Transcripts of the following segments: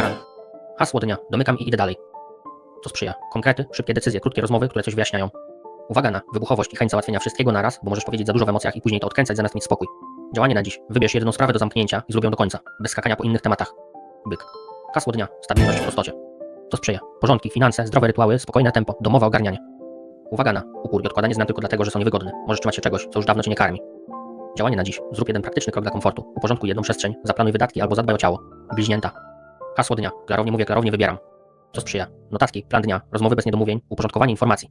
Baran. Hasło dnia. Domykam i idę dalej. Co sprzyja? Konkrety, szybkie decyzje, krótkie rozmowy, które coś wyjaśniają. Uwaga na wybuchowość i chęć załatwienia wszystkiego naraz, bo możesz powiedzieć za dużo w emocjach i później to odkręcać zamiast mieć spokój. Działanie na dziś. Wybierz jedną sprawę do zamknięcia i zrób ją do końca, bez skakania po innych tematach. Byk. Hasło dnia. Stabilność w prostocie. Co sprzyja? Porządki, finanse, zdrowe rytuały, spokojne tempo, domowe ogarnianie. Uwaga na upór i odkładanie zmian tylko dlatego, że są niewygodne. Możesz trzymać się czegoś, co już dawno cię nie karmi. Działanie na dziś. Zrób jeden praktyczny krok dla komfortu. Uporządkuj jedną przestrzeń, zaplanuj wydatki albo zadbaj o ciało. Bliźnięta. Hasło dnia. Klarownie mówię, klarownie wybieram. Co sprzyja? Notatki, plan dnia, rozmowy bez niedomówień, uporządkowanie informacji.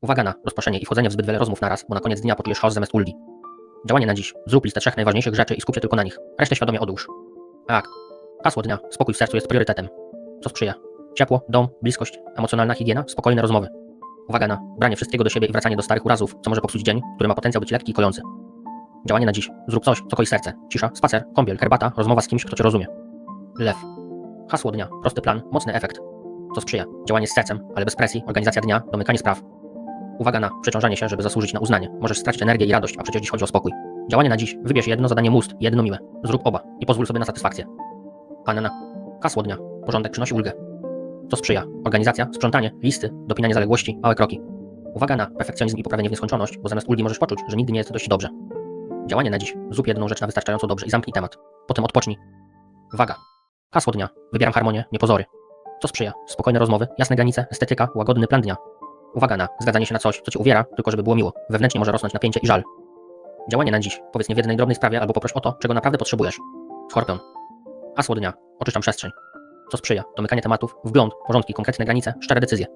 Uwaga na rozproszenie i wchodzenie w zbyt wiele rozmów naraz, bo na koniec dnia poczujesz chaos zamiast ulgi. Działanie na dziś. Zrób listę trzech najważniejszych rzeczy i skup się tylko na nich. Resztę świadomie odłóż. Tak. Hasło dnia. Spokój w sercu jest priorytetem. Co sprzyja? Ciepło, dom, bliskość, emocjonalna higiena, spokojne rozmowy. Uwaga na branie wszystkiego do siebie i wracanie do starych urazów, co może popsuć dzień, który ma potencjał być lekki i kojący. Działanie na dziś. Zrób coś, co koi serce. Cisza, spacer, kąpiel, herbata, rozmowa z kimś, kto cię rozumie. Lew. Hasło dnia. Prosty plan, mocny efekt. Co sprzyja? Działanie z sercem, ale bez presji, organizacja dnia, domykanie spraw. Uwaga na przeciążanie się, żeby zasłużyć na uznanie. Możesz stracić energię i radość, a przecież dziś chodzi o spokój. Działanie na dziś. Wybierz jedno zadanie must, jedno miłe. Zrób oba i pozwól sobie na satysfakcję. Anna. Hasło dnia. Porządek przynosi ulgę. Co sprzyja? Organizacja, sprzątanie, listy, dopinanie zaległości, małe kroki. Uwaga na perfekcjonizm i poprawienie w nieskończoność, bo zamiast ulgi możesz poczuć, że nigdy nie jest dość dobrze. Działanie na dziś. Zrób jedną rzecz na wystarczająco dobrze i zamknij temat. Potem odpocznij. Uwaga. Hasło dnia. Wybieram harmonię, nie pozory. Co sprzyja? Spokojne rozmowy, jasne granice, estetyka, łagodny plan dnia. Uwaga na zgadzanie się na coś, co ci uwiera, tylko żeby było miło. Wewnętrznie może rosnąć napięcie i żal. Działanie na dziś. Powiedz nie w jednej drobnej sprawie albo poproś o to, czego naprawdę potrzebujesz. Skorpion. Hasło dnia. Oczyszczam przestrzeń. Co sprzyja? Domykanie tematów, wgląd, porządki, konkretne granice, szczere decyzje.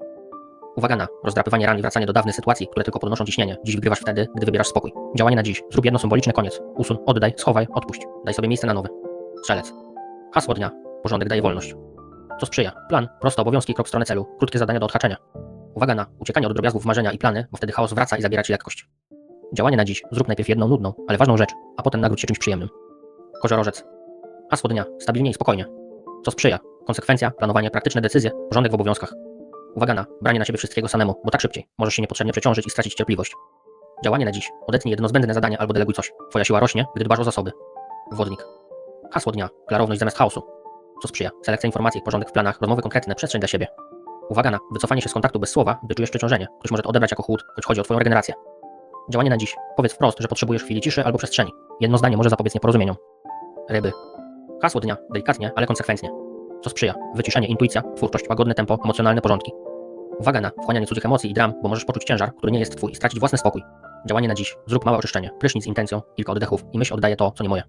Uwaga na rozdrapywanie ran i wracanie do dawnych sytuacji, które tylko podnoszą ciśnienie. Dziś wygrywasz wtedy, gdy wybierasz spokój. Działanie na dziś. Zrób jedno symboliczne koniec. Usuń, oddaj, schowaj, odpuść. Daj sobie miejsce na nowy. Strzelec. Hasło dnia. Porządek daje wolność. Co sprzyja? Plan, proste obowiązki, krok w stronę celu, krótkie zadania do odhaczenia. Uwaga na uciekanie od drobiazgów marzenia i plany, bo wtedy chaos wraca i zabiera ci lekkość. Działanie na dziś. Zrób najpierw jedną nudną, ale ważną rzecz, a potem nagródź się czymś przyjemnym. Koziorożec. Hasło dnia. Stabilnie i spokojnie. Co sprzyja? Konsekwencja, planowanie, praktyczne decyzje, porządek w obowiązkach. Uwaga na branie na siebie wszystkiego samemu, bo tak szybciej. Możesz się niepotrzebnie przeciążyć i stracić cierpliwość. Działanie na dziś. Odetnij jedno zbędne zadanie albo deleguj coś. Twoja siła rośnie, gdy dbasz o zasoby. Wodnik. Hasło dnia. Klarowność zamiast chaosu. Co sprzyja? Selekcja informacji, porządek w planach, rozmowy konkretne, przestrzeń dla siebie. Uwaga na wycofanie się z kontaktu bez słowa, gdy czujesz przeciążenie. Ktoś może to odebrać jako chłód, choć chodzi o twoją regenerację. Działanie na dziś. Powiedz wprost, że potrzebujesz chwili ciszy albo przestrzeni. Jedno zdanie może zapobiec nieporozumieniom. Ryby. Hasło dnia. Delikatnie, ale konsekwentnie. Co sprzyja? Wyciszenie, intuicja, twórczość, łagodne tempo, emocjonalne porządki. Uwaga na wchłanianie cudzych emocji i dram, bo możesz poczuć ciężar, który nie jest twój i stracić własny spokój. Działanie na dziś. Zrób małe oczyszczenie. Prysznic z intencją, kilka oddechów i myśl oddaje to, co nie moje.